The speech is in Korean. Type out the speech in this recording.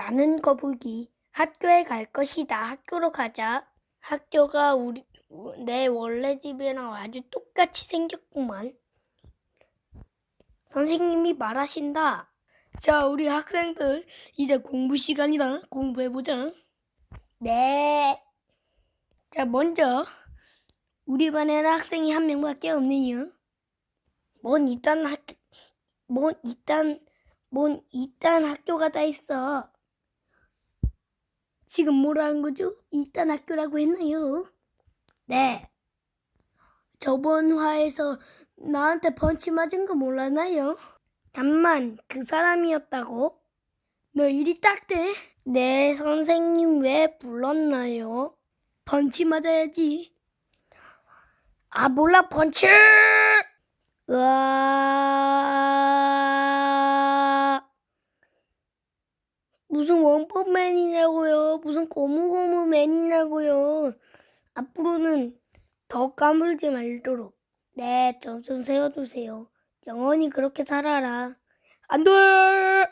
나는 거북이. 학교에 갈 것이다. 학교로 가자. 학교가 우리 내 원래 집이랑 아주 똑같이 생겼구만. 선생님이 말하신다. 자, 우리 학생들 이제 공부 시간이다. 공부해보자. 네. 자, 먼저 우리 반에는 학생이 한 명밖에 없네요. 뭔 이딴 학, 뭔 이딴, 뭔 이딴 학교가 다 있어. 지금 뭐라는 거죠? 이딴 학교라고 했나요? 네. 저번 화에서 나한테 펀치 맞은 거 몰랐나요? 잠만, 그 사람이었다고? 너 일이 딱대? 네, 선생님 왜 불렀나요? 펀치 맞아야지. 아, 몰라, 펀치! 으아. 무슨 원펀맨이냐고요. 무슨 고무고무맨이냐고요. 앞으로는 더 까물지 말도록. 네, 좀좀 세워두세요. 영원히 그렇게 살아라. 안 돼!